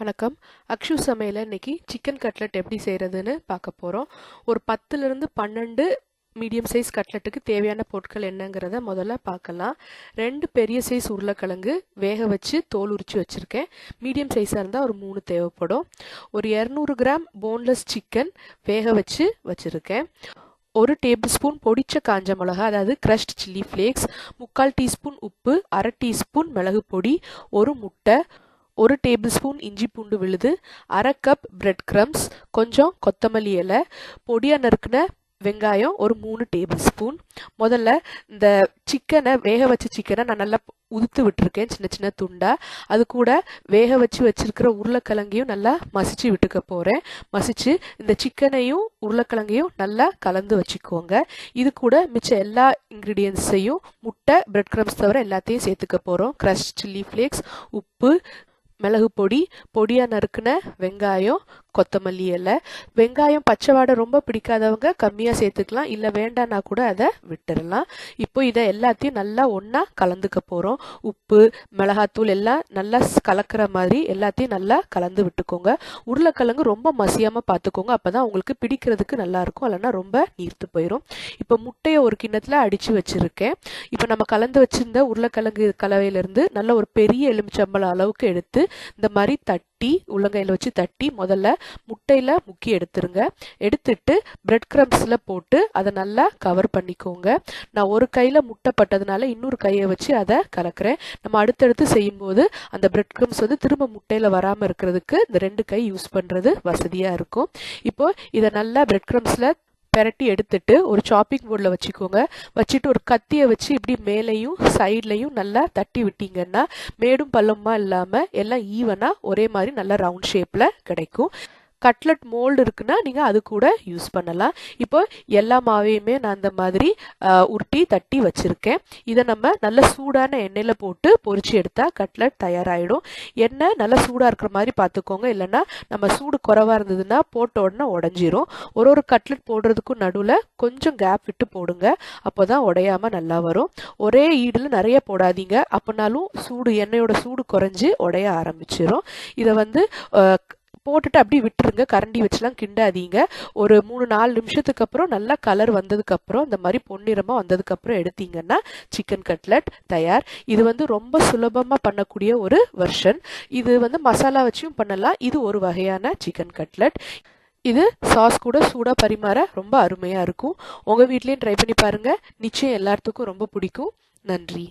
வணக்கம். அக்ஷு சமையல் இன்னைக்கு சிக்கன் கட்லெட் எப்படி செய்கிறதுன்னு பார்க்க போகிறோம் ஒரு பத்துலேருந்து பன்னெண்டு மீடியம் சைஸ் கட்லெட்டுக்கு தேவையான பொருட்கள் என்னங்கிறத முதல்ல பார்க்கலாம். ரெண்டு பெரிய சைஸ் உருளைக்கிழங்கு வேக வச்சு தோல் உரிச்சு வச்சுருக்கேன். மீடியம் சைஸாக இருந்தால் ஒரு மூணு தேவைப்படும். ஒரு இரநூறு கிராம் போன்லெஸ் சிக்கன் வேக வச்சு வச்சுருக்கேன். ஒரு டேபிள் ஸ்பூன் பொடிச்ச காஞ்ச மிளகா அதாவது க்ரஷ்ட் சில்லி ஃப்ளேக்ஸ் முக்கால் டீஸ்பூன் உப்பு அரை டீஸ்பூன் மிளகு பொடி ஒரு முட்டை ஒரு டேபிள் ஸ்பூன் இஞ்சி பூண்டு விழுது அரை கப் பிரெட் க்ரம்ஸ் கொஞ்சம் கொத்தமல்லி இலை பொடியாக நறுக்கின வெங்காயம் ஒரு மூணு டேபிள் ஸ்பூன் முதல்ல இந்த சிக்கனை வேக வச்ச சிக்கனை நான் நல்லா உதுத்து விட்டுருக்கேன் சின்ன சின்ன துண்டா. அது கூட வேக வச்சு வச்சிருக்கிற உருளைக்கிழங்கையும் நல்லா மசிச்சு விட்டுக்க போகிறேன் மசிச்சு இந்த சிக்கனையும் உருளைக்கிழங்கையும் நல்லா கலந்து வச்சுக்கோங்க. இது கூட மிச்ச எல்லா இன்க்ரீடியன்ஸையும் முட்டை பிரெட் க்ரம்ஸ் தவிர எல்லாத்தையும் சேர்த்துக்க போகிறோம் க்ரஷ் சில்லி ஃப்ளேக்ஸ் உப்பு மிளகு பொடி பொடியாக நறுக்குன வெங்காயம் கொத்தமல்லி இலை. வெங்காயம் பச்சை வாடை ரொம்ப பிடிக்காதவங்க கம்மியாக சேர்த்துக்கலாம். இல்லை வேண்டான்னா கூட அதை விட்டுடலாம் இப்போ இதை எல்லாத்தையும் நல்லா ஒன்றா கலந்துக்க போகிறோம் உப்பு மிளகாத்தூள் எல்லாம் நல்லா கலக்கிற மாதிரி எல்லாத்தையும் நல்லா கலந்து விட்டுக்கோங்க. உருளைக்கிழங்கு ரொம்ப மசியாமல் பார்த்துக்கோங்க. அப்போ தான் உங்களுக்கு பிடிக்கிறதுக்கு நல்லாயிருக்கும் இல்லைன்னா ரொம்ப நீர்த்து போயிடும் இப்போ முட்டையை ஒரு கிண்ணத்தில் அடித்து வச்சுருக்கேன். இப்போ நம்ம கலந்து வச்சிருந்த உருளைக்கிழங்கு கலவையிலேருந்து நல்ல ஒரு பெரிய எலுமிச்சம்பழம் அளவுக்கு எடுத்து இந்த மாதிரி தட்டி உள்ளங்கையில் வச்சு தட்டி முதல்ல முட்டையில் முக்கி எடுத்துருங்க. எடுத்துட்டு பிரெட் க்ரம்ஸில் போட்டு அதை நல்லா கவர் பண்ணிக்கோங்க. நான் ஒரு கையில் முட்டை பட்டதுனால இன்னொரு கையை வச்சு அதை கலக்கிறேன். நம்ம அடுத்தடுத்து செய்யும்போது அந்த பிரெட் க்ரம்ஸ் வந்து திரும்ப முட்டையில் வராமல் இருக்கிறதுக்கு இந்த ரெண்டு கை யூஸ் பண்ணுறது வசதியாக இருக்கும். இப்போ இதை நல்லா பிரெட் க்ரம்ஸில் பெரட்டி எடுத்துட்டு ஒரு சாப்பிங் போர்டில் வச்சுக்கோங்க. வச்சுட்டு ஒரு கத்தியை வச்சு இப்படி மேலேயும் சைட்லையும் நல்லா தட்டி விட்டீங்கன்னா மேடும் பள்ளமாக இல்லாமல் எல்லாம் ஈவனாக ஒரே மாதிரி நல்லா ரவுண்ட் ஷேப்பில் கிடைக்கும். கட்லட் மோல்டு இருக்குன்னா நீங்கள் அது கூட யூஸ் பண்ணலாம். இப்போ எல்லா மாவையுமே நான் அந்த மாதிரி உருட்டி தட்டி வச்சுருக்கேன். இதை நம்ம நல்ல சூடான எண்ணெயில் போட்டு பொறிச்சு எடுத்தால் கட்லட் தயாராகிடும் எண்ணெய் நல்லா சூடாக இருக்கிற மாதிரி பார்த்துக்கோங்க. இல்லைன்னா நம்ம சூடு குறவாக இருந்ததுன்னா போட்ட உடனே உடஞ்சிரும். ஒரு ஒரு கட்லட் போடுறதுக்கும் நடுவில் கொஞ்சம் கேப் விட்டு போடுங்க. அப்போ தான் உடையாமல் நல்லா வரும். ஒரே ஈடில் நிறைய போடாதீங்க. அப்படின்னாலும் சூடு எண்ணெயோட சூடு குறைஞ்சி உடைய ஆரம்பிச்சிடும் இதை வந்து போட்டுட்டு அப்படியே விட்டுருங்க. கரண்டி வச்சுலாம் கிண்டாதீங்க. ஒரு மூணு நாலு நிமிஷத்துக்கு அப்புறம் நல்லா கலர் வந்ததுக்கப்புறம் இந்த மாதிரி பொன்னிறமாக வந்ததுக்கப்புறம் எடுத்தீங்கன்னா சிக்கன் கட்லட் தயார். இது வந்து ரொம்ப சுலபமாக பண்ணக்கூடிய ஒரு வெர்ஷன் இது வந்து மசாலா வச்சும் பண்ணலாம். இது ஒரு வகையான சிக்கன் கட்லட் இது சாஸ் கூட சூடாக பரிமாற ரொம்ப அருமையாக இருக்கும். உங்கள் வீட்லேயும் ட்ரை பண்ணி பாருங்கள் நிச்சயம் எல்லாத்துக்கும் ரொம்ப பிடிக்கும். நன்றி.